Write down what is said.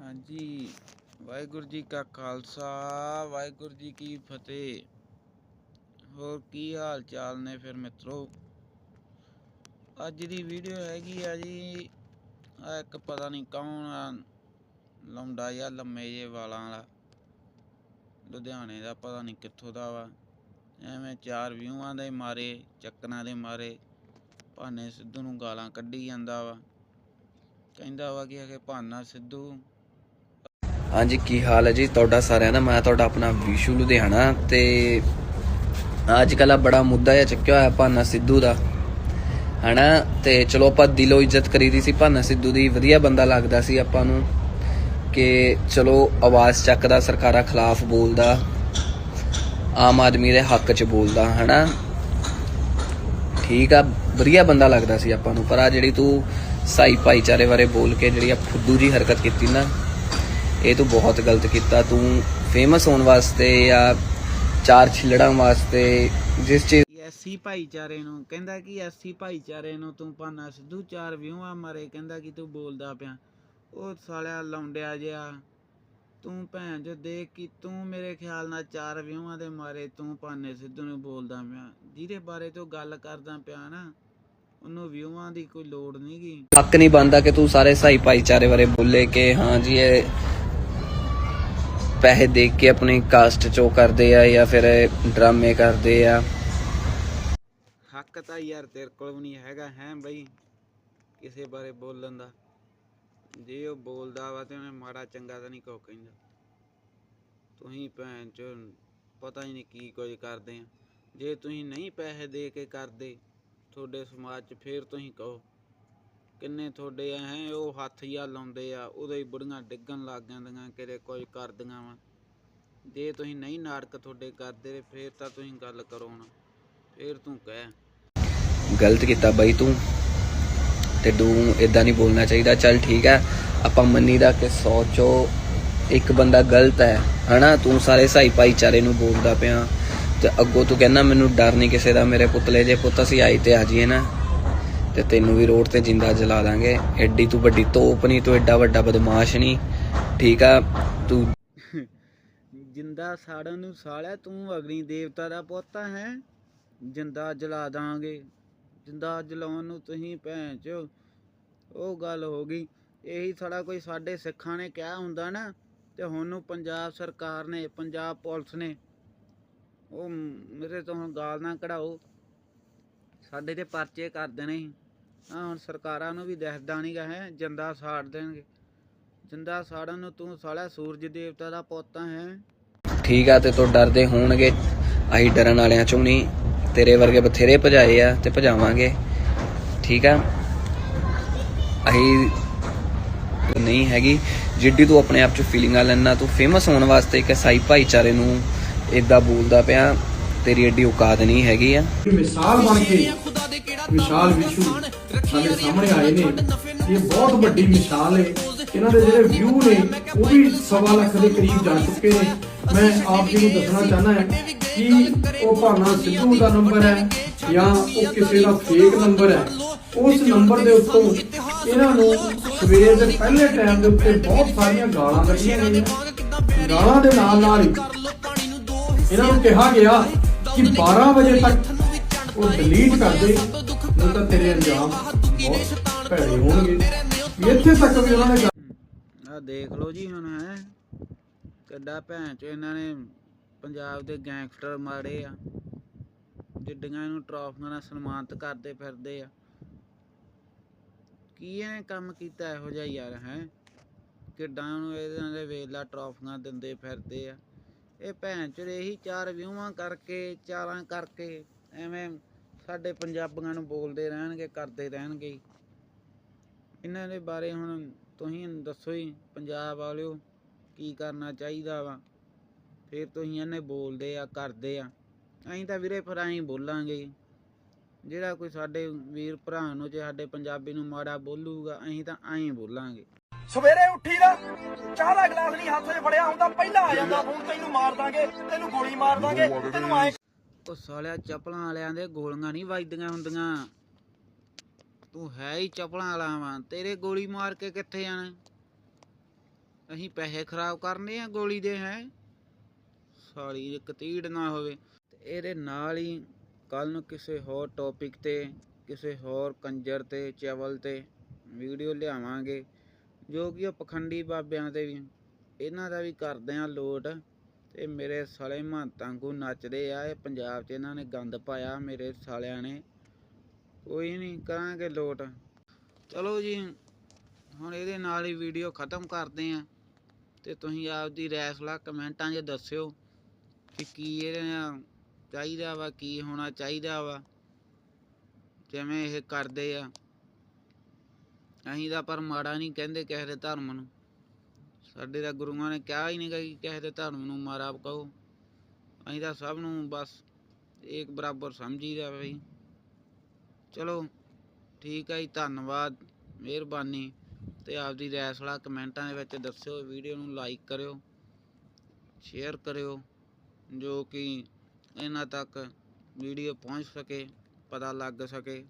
ਹਾਂਜੀ, ਵਾਹਿਗੁਰੂ ਜੀ ਕਾ ਖਾਲਸਾ, ਵਾਹਿਗੁਰੂ ਜੀ ਕੀ ਫਤਿਹ। ਹੋਰ ਕੀ ਹਾਲ ਚਾਲ ਨੇ ਫਿਰ ਮਿੱਤਰੋ? ਅੱਜ ਦੀ ਵੀਡੀਓ ਹੈਗੀ ਆ ਜੀ ਆ ਇੱਕ ਪਤਾ ਨਹੀਂ ਕੌਣ ਆ ਲੰਡਾ ਜਾਂ ਲੰਮੇ ਜੇ ਵਾਲਾਂ ਵਾਲਾ। ਲੁਧਿਆਣੇ ਦਾ ਪਤਾ ਨਹੀਂ ਕਿੱਥੋਂ ਦਾ ਵਾ। ਐਵੇਂ ਚਾਰ ਵਿਊਆਂ ਦੇ ਮਾਰੇ, ਚੱਕਰਾਂ ਦੇ ਮਾਰੇ, ਭਾਨੇ ਸਿੱਧੂ ਨੂੰ ਗਾਲਾਂ ਕੱਢੀ ਜਾਂਦਾ ਵਾ। ਕਹਿੰਦਾ ਵਾ ਕਿ ਅਗੇ ਭਾਨਾ ਸਿੱਧੂ ਹਾਂਜੀ, ਕੀ ਹਾਲ ਹੈ ਜੀ? ਤੁਹਾਡਾ ਸਾਰਿਆਂ ਦਾ, ਮੈਂ ਤੁਹਾਡਾ ਆਪਣਾ ਵਿਸ਼ੂ ਲੁਧਿਆਣਾ ਤੇ ਅੱਜ ਕੱਲ੍ਹ ਆ ਬੜਾ ਮੁੱਦਾ ਜਿਹਾ ਚੱਕਿਆ ਹੋਇਆ ਭਾਨਾ ਸਿੱਧੂ ਦਾ, ਹਨਾ? ਤੇ ਚਲੋ ਆਪਾਂ ਦਿਲੋਂ ਇੱਜ਼ਤ ਕਰੀਦੀ ਸੀ, ਭਾਨਾ ਸਿੱਧੂ ਦੀ ਵਧੀਆ ਬੰਦਾ ਲੱਗਦਾ ਸੀ ਆਪਾਂ ਨੂੰ ਕਿ ਚਲੋ ਆਵਾਜ਼ ਚੱਕਦਾ, ਸਰਕਾਰਾਂ ਖਿਲਾਫ ਬੋਲਦਾ, ਆਮ ਆਦਮੀ ਦੇ ਹੱਕ 'ਚ ਬੋਲਦਾ, ਹਨਾ? ਠੀਕ ਆ, ਵਧੀਆ ਬੰਦਾ ਲੱਗਦਾ ਸੀ ਆਪਾਂ ਨੂੰ, ਪਰ ਆ ਜਿਹੜੀ ਤੂੰ ਸਾਈ ਭਾਈਚਾਰੇ ਬਾਰੇ ਬੋਲ ਕੇ ਜਿਹੜੀ ਆ ਫੁੱਦੂ ਜੀ ਹਰਕਤ ਕੀਤੀ ਨਾ ਇਹ ਤੂੰ ਬਹੁਤ ਗਲਤ ਕੀਤਾ ਤੂੰ ਫੇਮਸ ਹੋਣ ਵਾਸਤੇ ਜਾਂ ਚਾਰ ਛਿਲੜਾਂ ਵਾਸਤੇ ਜਿਸ ਚੀਜ਼ ਐਸੀ ਭਾਈਚਾਰੇ ਨੂੰ ਕਹਿੰਦਾ ਕਿ ਐਸੀ ਭਾਈਚਾਰੇ ਨੂੰ ਤੂੰ ਭਾਨਾ ਸਿੱਧੂ ਚਾਰ ਵਿਊਆਂ ਮਾਰੇ ਕਹਿੰਦਾ ਕਿ ਤੂੰ ਬੋਲਦਾ ਪਿਆ। ਉਹ ਸਾਲਿਆ ਲੌਂਡਿਆ ਜਿਹਾ ਤੂੰ ਭੈਣ ਜੋ ਦੇਖ ਕਿ ਤੂੰ ਮੇਰੇ ਖਿਆਲ ਨਾਲ ਚਾਰ ਵਿਊਆਂ ਦੇ ਮਾਰੇ ਤੂੰ ਭਾਨੇ ਸਿੱਧੂ ਨੂੰ ਬੋਲਦਾ ਪਿਆ। ਜਿਹਦੇ ਬਾਰੇ ਤੂੰ ਗੱਲ ਕਰਦਾ ਪਿਆ ਨਾ ਉਹਨੂੰ ਵਿਊਆਂ ਦੀ ਕੋਈ ਲੋੜ ਨਹੀਂਗੀ ਹੱਕ ਨਹੀਂ ਬਣਦਾ ਕਿ ਤੂੰ ਸਾਰੇ ਸਾਈ ਭਾਈਚਾਰੇ ਬਾਰੇ ਬੋਲੇ ਕਿ ਹਾਂ ਜੀ ਇਹ ਪੈਸੇ ਦੇਖ ਕੇ ਆਪਣੀ ਕਾਸਟ ਚੋ ਕਰਦੇ ਆ ਜਾਂ ਫਿਰ ਡਰਾਮੇ ਕਰਦੇ ਆ। ਹੱਕ ਤਾਂ ਯਾਰ ਤੇਰੇ ਕੋਲ ਵੀ ਨਹੀਂ ਹੈਗਾ, ਹੈ ਬਈ? ਕਿਸੇ ਬਾਰੇ ਬੋਲਣ ਦਾ। ਜੇ ਉਹ ਬੋਲਦਾ ਵਾ ਤੇ ਉਹਨੇ ਮਾੜਾ ਚੰਗਾ ਤਾਂ ਨਹੀਂ ਕਹੋ ਕਹਿੰਦਾ। ਤੁਸੀਂ ਭੈਣ ਚ, ਪਤਾ ਹੀ ਨਹੀਂ ਕੀ ਕੁਝ ਕਰਦੇ ਆ। ਜੇ ਤੁਸੀਂ ਨਹੀਂ ਪੈਸੇ ਦੇ ਕੇ ਕਰਦੇ, ਤੁਹਾਡੇ ਸਮਾਜ 'ਚ ਫੇਰ ਤੁਸੀਂ ਕਹੋ। ਕਿੰਨੇ ਤੁਹਾਡੇ ਹੈ, ਉਹ ਹੱਥ ਹੀ ਲਾਉਂਦੇ ਆ ਉਦੋਂ ਹੀ ਬੁੜੀਆਂ ਡਿੱਗਣ ਲੱਗ ਜਾਂਦੀਆਂ, ਕਿਤੇ ਕੁਝ ਕਰਦੀਆਂ ਵਾ। ਜੇ ਤੁਸੀਂ ਨਹੀਂ ਨਾਟਕ ਤੁਹਾਡੇ ਕਰਦੇ, ਫੇਰ ਤਾਂ ਤੁਸੀਂ ਗੱਲ ਕਰੋ ਨਾ ਫੇਰ ਤੂੰ ਕਹਿ। ਗਲਤ ਕੀਤਾ ਬਈ ਤੂੰ, ਤੇ ਤੂੰ ਇਦਾਂ ਨਹੀਂ ਬੋਲਣਾ ਚਾਹੀਦਾ। ਚੱਲ ਠੀਕ ਹੈ ਆਪਾਂ ਮੰਨੀ ਦਾ ਕਿ ਸੋਚੋ ਇੱਕ ਬੰਦਾ ਗਲਤ ਹੈ, ਹਨਾ? ਤੂੰ ਸਾਰੇ ਸਾਈ ਭਾਈਚਾਰੇ ਨੂੰ ਬੋਲਦਾ ਪਿਆ। ਤੇ ਅੱਗੋਂ ਤੂੰ ਕਹਿੰਦਾ, ਮੈਨੂੰ ਡਰ ਨਹੀਂ ਕਿਸੇ ਦਾ, ਮੇਰੇ ਪੁੱਤਲੇ ਜੇ ਪੁੱਤ ਅਸੀਂ ਆਈ ਤੇ ਆ ਜੀਏ ਨਾ। ਤੇ ਤੈਨੂੰ ਵੀ ਰੋਡ ਤੇ ਜਿੰਦਾ ਜਲਾ ਦਾਂਗੇ। ਐਡੀ ਤੂੰ ਵੱਡੀ ਤੋਪ ਨਹੀਂ ਤੂੰ ਐਡਾ ਵੱਡਾ ਬਦਮਾਸ਼ ਨਹੀਂ ਠੀਕ ਆ? ਤੂੰ ਜਿੰਦਾ ਸਾੜਨ ਨੂੰ ਸਾਲਿਆ, ਤੂੰ ਅਗਨੀ ਦੇਵਤਾ ਦਾ ਪੁੱਤ ਹੈ? ਜਿੰਦਾ ਜਲਾ ਦਾਂਗੇ। ਜਿੰਦਾ ਜਲਾਉਣ ਨੂੰ ਤੁਸੀਂ ਭੈਣ ਚ, ਉਹ ਗੱਲ ਹੋ ਗਈ। ਇਹੀ ਸਾਡਾ ਕੋਈ ਸਾਡੇ ਸਿੱਖਾਂ ਨੇ ਕਿਹਾ ਹੁੰਦਾ ਨਾ, ਤੇ ਹੁਣ ਨੂੰ ਪੰਜਾਬ ਸਰਕਾਰ ਨੇ, ਪੰਜਾਬ ਪੁਲਿਸ ਨੇ, ਉਹ ਮੇਰੇ ਤੋਂ ਗਾਲ ਨਾ ਕਢਾਓ। ਸਾਡੇ ਤੇ ਪਰਚੇ ਕਰ ਦੇਣੇ। ਸੀ ਆ ਹੁਣ ਸਰਕਾਰਾਂ ਨੂੰ ਵੀ ਦਿਖਦਾ ਨਹੀਂਗਾ ਹੈ ਜਿੰਦਾ ਸਾੜ ਦੇਣਗੇ। ਜਿੰਦਾ ਸਾੜਨ ਨੂੰ ਤੂੰ ਸਾਲਿਆ ਸੂਰਜ ਦੇਵਤਾ ਦਾ ਪੁੱਤ ਹੈ। ਠੀਕ ਆ ਤੇ ਤੂੰ ਡਰਦੇ ਹੋਣਗੇ। ਅਸੀਂ ਡਰਨ ਵਾਲਿਆਂ ਚੋਂ ਨਹੀਂ ਤੇਰੇ ਵਰਗੇ ਬਥੇਰੇ ਭਜਾਏ ਆ ਤੇ ਭਜਾਵਾਂਗੇ। ਠੀਕ ਆ? ਅਸੀਂ ਨਹੀਂ ਹੈਗੀ। ਜਿੱਡੀ ਤੂੰ ਆਪਣੇ ਆਪ ਚ ਫੀਲਿੰਗਾਂ ਲੈਣਾ ਤੂੰ ਫੇਮਸ ਹੋਣ ਵਾਸਤੇ ਇੱਕ ਸਾਈ ਭਾਈਚਾਰੇ ਨੂੰ ਇਦਾਂ ਬੋਲਦਾ ਪਿਆ। ਤੇਰੀ ਏਡੀ ਔਕਾਤ ਨਹੀਂ ਹੈਗੀ ਆ। ਮਿਸਾਲ ਬਣ ਕੇ ਵਿਸ਼ਾਲ ਵਿਸ਼ੂ ਸਾਡੇ ਸਾਹਮਣੇ ਆਏ ਨੇ। ਇਹ ਬਹੁਤ ਵੱਡੀ ਮਿਸਾਲ ਹੈ। ਇਹਨਾਂ ਦੇ ਜਿਹੜੇ ਵਿਊ ਨੇ, ਉਹ ਵੀ ਸਵਾ ਲੱਖ ਦੇ ਕਰੀਬ ਜਾ ਚੁੱਕੇ ਨੇ। ਮੈਂ ਆਪ ਜੀ ਨੂੰ ਦੱਸਣਾ ਚਾਹਨਾ ਹੈ ਕਿ ਉਹ ਭਾਨਾ ਸਿੱਧੂ ਦਾ ਨੰਬਰ ਹੈ ਜਾਂ ਉਹ ਕਿਸੇ ਦਾ ਫੇਕ ਨੰਬਰ ਹੈ। ਉਸ ਨੰਬਰ ਦੇ ਉੱਤੋਂ ਇਹਨਾਂ ਨੂੰ ਸਵੇਰ ਦੇ ਪਹਿਲੇ ਟਾਈਮ ਦੇ ਉੱਤੇ ਬਹੁਤ ਸਾਰੀਆਂ ਗਾਲਾਂ ਕੱਢੀਆਂ ਗਈਆਂ ਗਾਲਾਂ ਦੇ ਨਾਲ ਨਾਲ ਇਹਨਾਂ ਨੂੰ ਕਿਹਾ ਗਿਆ ਕਿ 12 ਵਜੇ ਤੱਕ ਉਹ ਡਿਲੀਟ ਕਰ ਦੇ। ਨਹੀਂ ਤਾਂ ਤੇਰੇ ਅੰਜਾਮ ਬਹੁਤ ਭੈੜੇ ਹੋਣਗੇ ਇੱਥੇ ਤੱਕ ਵੀ ਉਹਨਾਂ ਨੇ ਆ ਦੇਖ ਲਓ ਜੀ ਹੁਣ, ਹੈ। ਕਿੱਡਾ ਭੈਣ ਚ ਇਹਨਾਂ ਨੇ ਪੰਜਾਬ ਦੇ ਗੈਂਗਸਟਰ ਮਾਰੇ ਆ। ਜਿੱਡੀਆਂ ਇਹਨੂੰ ਟਰਾਫੀਆਂ ਨਾਲ ਸਨਮਾਨਿਤ ਕਰਦੇ ਫਿਰਦੇ ਆ। ਕੀ ਇਹਨੇ ਕੰਮ ਕੀਤਾ ਇਹੋ ਜਿਹਾ ਯਾਰ, ਹੈ? ਕਿੱਡਾ ਨੂੰ ਇਹਨਾਂ ਦੇ ਵੇਲਾ ਟਰਾਫੀਆਂ ਦਿੰਦੇ ਫਿਰਦੇ ਆ। ਇਹ ਭੈਣ ਚ ਇਹੀ ਚਾਰ ਵਿਊਆਂ ਕਰਕੇ, ਚਾਰਾਂ ਕਰਕੇ, ਐਵੇਂ ਸਾਡੇ ਪੰਜਾਬੀਆਂ ਨੂੰ ਬੋਲਦੇ ਰਹਿਣਗੇ, ਕਰਦੇ ਰਹਿਣਗੇ। ਇਹਨਾਂ ਦੇ ਬਾਰੇ ਹੁਣ ਤੁਸੀਂ ਦੱਸੋ ਹੀ ਪੰਜਾਬ ਵਾਲਿਓ ਕੀ ਕਰਨਾ ਚਾਹੀਦਾ ਵਾ? ਫਿਰ ਤੁਸੀਂ ਇਹਨੇ ਬੋਲਦੇ ਆ, ਕਰਦੇ ਆ। ਅਸੀਂ ਤਾਂ ਵੀਰੇ ਫਿਰ ਅਸੀਂ ਬੋਲਾਂਗੇ। ਜਿਹੜਾ ਕੋਈ ਸਾਡੇ ਵੀਰ ਭਰਾ ਨੂੰ ਜੇ ਸਾਡੇ ਪੰਜਾਬੀ ਨੂੰ ਮਾੜਾ ਬੋਲੂਗਾ, ਅਸੀਂ ਤਾਂ ਐਂ ਬੋਲਾਂਗੇ। ਸਵੇਰੇ ਉੱਠੀ ਨਾ ਚਾਹ ਦਾ ਗਲਾਸ ਨਹੀਂ, ਹੱਥ 'ਚ ਫੜਿਆ ਹੁੰਦਾ, ਪਹਿਲਾਂ ਆ ਜਾਂਦਾ, ਫੋਨ ਤੈਨੂੰ ਮਾਰ ਦਾਂਗੇ, ਤੈਨੂੰ ਗੋਲੀ ਮਾਰ ਦਾਂਗੇ, ਤੈਨੂੰ ਐ ਉਹ ਸਾਲਿਆ ਚੱਪਲਾਂ ਵਾਲਿਆਂ ਦੇ ਗੋਲੀਆਂ ਨਹੀਂ ਵੱਜਦੀਆਂ ਹੁੰਦੀਆਂ। ਤੂੰ ਹੈ ਹੀ ਚੱਪਲਾਂ ਵਾਲਾ ਵਾਂ, ਤੇਰੇ ਗੋਲੀ ਮਾਰ ਕੇ ਕਿੱਥੇ ਜਾਣਾ? ਅਸੀਂ ਪੈਸੇ ਖਰਾਬ ਕਰਨੇ ਆ ਗੋਲੀ ਦੇ, ਹੈ? ਸਾਲੀ ਇੱਕ ਤੀੜ ਨਾ ਹੋਵੇ। ਤੇ ਇਹਦੇ ਨਾਲ ਹੀ ਕੱਲ ਨੂੰ ਕਿਸੇ ਹੋਰ ਟੌਪਿਕ ਤੇ, ਕਿਸੇ ਹੋਰ ਕੰਜਰ ਤੇ, ਚਵਲ ਤੇ ਵੀਡੀਓ ਲਿਆਵਾਂਗੇ, ਜੋ ਕਿ ਉਹ ਪਖੰਡੀ ਬਾਬਿਆਂ ਤੇ ਵੀ। ਇਹਨਾਂ ਦਾ ਵੀ ਕਰਦੇ ਆ ਲੋਟ। ਤੇ ਮੇਰੇ ਸਾਲੇ ਮਹੰਤਾਂ ਨੂੰ ਨੱਚਦੇ ਆ, ਇਹ ਪੰਜਾਬ 'ਚ ਇਹਨਾਂ ਨੇ ਗੰਦ ਪਾਇਆ ਮੇਰੇ ਸਾਲਿਆਂ ਨੇ। ਕੋਈ ਨਹੀਂ ਕਰਾਂਗੇ ਲੋਟ। ਚਲੋ ਜੀ, ਹੁਣ ਇਹਦੇ ਨਾਲ ਹੀ ਵੀਡੀਓ ਖਤਮ ਕਰਦੇ ਆ। ਤੇ ਤੁਸੀਂ ਆਪਦੀ ਰਾਏ ਸਲਾਹ ਕਮੈਂਟਾਂ 'ਚ ਦੱਸਿਓ ਕਿ ਕੀ ਇਹਦੇ ਚਾਹੀਦਾ ਵਾ, ਕੀ ਹੋਣਾ ਚਾਹੀਦਾ ਵਾ। ਜਿਵੇਂ ਇਹ ਕਰਦੇ ਆ। ਅਸੀਂ ਤਾਂ ਪਰ ਮਾੜਾ ਨਹੀਂ ਕਹਿੰਦੇ ਕਿਸੇ ਦੇ ਧਰਮ ਨੂੰ। ਸਾਡੇ ਤਾਂ ਗੁਰੂਆਂ ਨੇ ਕਿਹਾ ਹੀ ਨਹੀਂ ਕਿ ਕਿਸੇ ਦੇ ਧਰਮ ਨੂੰ ਮਾਰਾ ਕਹੋ। ਅਸੀਂ ਤਾਂ ਸਭ ਨੂੰ ਬਸ ਇੱਕ ਬਰਾਬਰ ਸਮਝੀਦਾ ਬਈ। ਚਲੋ, ਠੀਕ ਹੈ ਜੀ, ਧੰਨਵਾਦ, ਮਿਹਰਬਾਨੀ ਤੇ ਆਪਦੀ ਰਾਏ ਸਲਾਹ ਕਮੈਂਟਾਂ ਦੇ ਵਿੱਚ ਦੱਸਿਓ, ਵੀਡੀਓ ਨੂੰ ਲਾਈਕ ਕਰਿਓ ਸ਼ੇਅਰ ਕਰਿਓ, ਜੋ ਕਿ ਇਹਨਾਂ ਤੱਕ ਵੀਡੀਓ ਪਹੁੰਚ ਸਕੇ, ਪਤਾ ਲੱਗ ਸਕੇ।